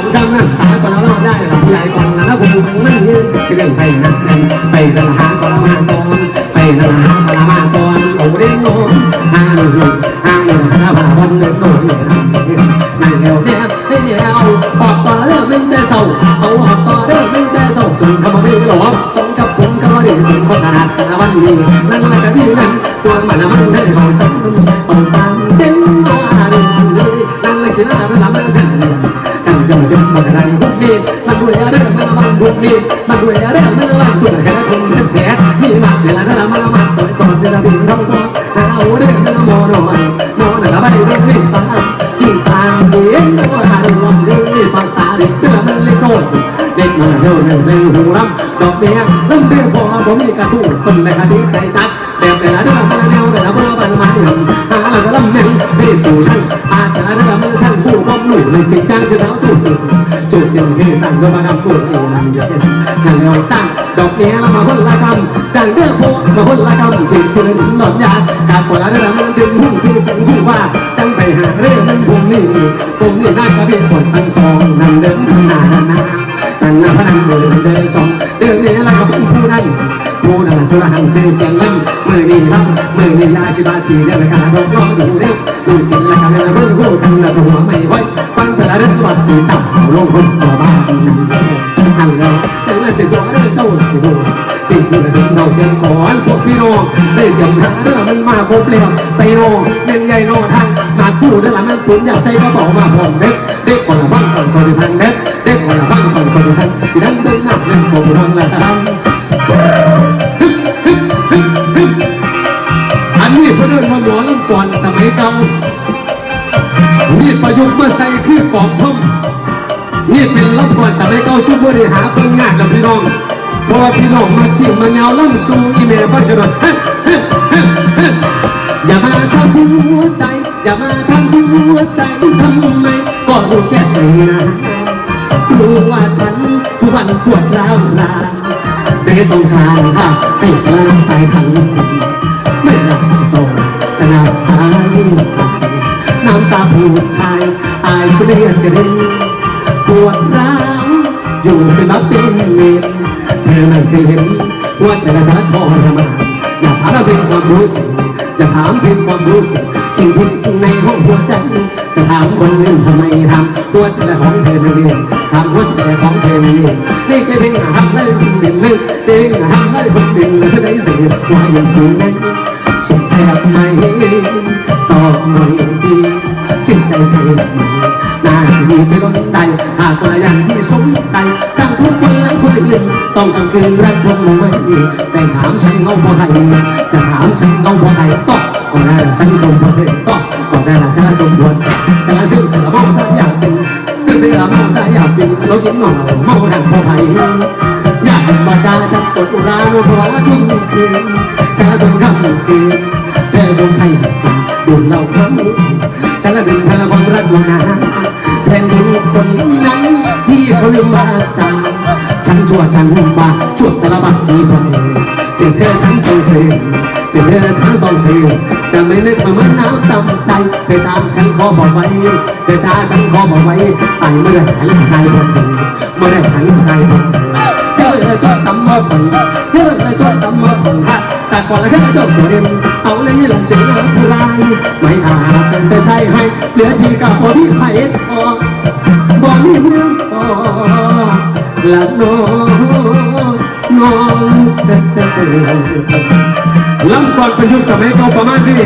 องสามนั่งสามก็เราเล่าได้หลับใหญ่ก่อนนะผมมันมั่นยืนเสื่องไปนะไปตลาดก่อนละมาตอนไปตหาก่อละมาตอนโอ้เด้งน้ห้างหนึ่งห้างหนึ่งพระบาทวันหนึ่งโน้นั่นเดียวเนี่ยนี่เดียวออกต่อเรื่องมันได้เศร้าเอาหอกต่อเรื่องมันได้เศร้าจนคำว่าไม่หลอมสมกับผมกับว่าด็สมคนถนัดวันนี้นั่นมาจากันที่นั่นตัวมันละมันได้ความส มันมันพวกนี้มันด้วยอะไรมันมันตัวแค่คนเสียมีมากเวลาเรามามาสอนสอนจะเป็นท้องฟ้าเอาเรื่องโมโนโมโนไปเรื่องนี้ตาอีตาเดียวว่าลมดีภาษาเด็กเดือมันเล็กโตเด็กมาเดินในหูรำดอกเบี้ยลำเบี้ยพอผมมีกระทู้คนในคดีใจจัดแบบเวลาเดินมาแนวเวลาเมื่อวันมาหนึ่งหาแล้วก็ลำเนียไม่สู่ช่างอาจารย์ระมือช่างผู้ป้อหนุ่มในสิ่งจ้างจะเท้าตุ่น จุดยังที่สั่งก็มาทำปวดเองนั่นเดียวนั่นเดียวจ้างดอกเบี้ยแล้วมาคนละคำจ้างเดือพวมาคนละคำชิงถึงดอกยาการปวดแล้วมันดึงหุ่นสิ่งสิ่งผู้ว่าจังไปหาเรื่องมันผมนี่ผมนี่น่ากระเบียดปวดตั้งสองนั่นเดินหน้านาหน้านั่นน้าพนันเดินเดินสองเรื่องนี้แล้วก็เป็นผู้นั้นผู้นั้นสุรหังเสียงเสียงเล่นมือนี่รับมือนี่ยาชิบาสีเรื่องการรบล้อดูเร็วดูสิละกันแล้วเรื่องคู่กันแล้วหัวไม่ไหว ฟังแต่ละเรื่องวัดสีจับสาลงคนต่อบ้านอันแล้วนั่นแหละสิสองเรื่องเจ้าสิดูสิ่งที่เราเราเกินขอพวกพี่น้องได้เตรียมทาเรื่องมันมาครบแล้วไปน้องเม่นใหญ่น้องทางมาคู่ด้านหลังมันผมอยากใส่กระเป๋ามาผมเด็กเด็กก่อนละฟังก่อนก่อนจะทันเด็กเด็กก่อนละฟังก่อนก่อนจะทันสินั้นเดินหนักเล่นโกงรังละทันอันนี้เพื่อนมาหมอลำก่อนสมัยเก่า นี่ประยุกต์มาใส่คือกอบท่อมนี่เป็นลำก่อนสมัยเก่าชุดบริหารเพิ่งงานกับพี่น้องเพราะว่าพี่น้องมาเสียงมาเงาล่ำสู่อีเมลบ้านจะโดอย่ามาทำหัวใจ อย่ามาทำหัวใจทำไมก็รู้แก่ใจงานรู้ว่าฉันทุกวันปวดร้าวรานไม่ต้องการค่ะให้เธอไปทั้งไม่รักจะโตจะน่าตาย น้ำตาผู้ชายอายจะเรียกกระเด็นปวดร้าวอยู่เป็นบักเป็นเมนเธอไม่เคยเห็นว่าจะได้สักทรมานอยากถามถึงความรู้สึกจะถามถึงความรู้สึกสิ่งที่ในห้องหัวใจ จะถามคนอื่นทำไมทำหัวใจของเธอไม่เรียนทำหัวใจของเธอไม่เรียนนี่แค่เพียงทำได้คนเดียวนึกเจงทำได้คนเดียวแล้วเธอได้เสิ่งว่าอย่างกูนั้นสุดแทบไม่ ใจเสียไหน่าจะมีใจล้นใดหากว่าอย่างที่สมใจสร้างทุกคนและคนอื่นต้องกำคืนรักคนไม่แต่ถามฉันเอาบ่ใครจะถามฉันเอาบ่ใครตอบก็ได้ฉันตรงบ่เคยตอบก็ได้ฉันตรงบ่ฉันซึ่งเสือมองสายอยากเป็นซึ่งเสือมองสายอยากเป็นเรากินหน่อเมาหันบ่ไผอยากมาจ้าฉันปวดอุราโมโหทุ่มคืนฉันละเป็นคำคืนเธอดวงไทยดูเราเขา เป็นพลังความรักลงนาแผ่นดินคนนั้นที่เขาลืมมาจางฉันชั่วฉันบาชั่วสารพัดสีพอเธอจอเธอฉันต้องเสียจอเธอฉันต้องเสียจะไม่นึกมาเมื่อน้ำตำใจเธอจำฉันขอบอกไว้เธอจ้าฉันขอบอกไว้ไปเมื่อไรฉันหายหมดเธอเมื่อไรฉันหายหมดเธอเจอจดจำมาคนเธอ ก่อนแล้วเธอจดตัวเด่นเอาเลยหลงเจอผู้ร้ายไม่อาจเป็นไปใช่ให้เหลือที่กับพอที่ไผ่ทองบอมีเมืองพอละน้องน้องลำก่อนประยุกต์สมัยก่อนประมาณนี้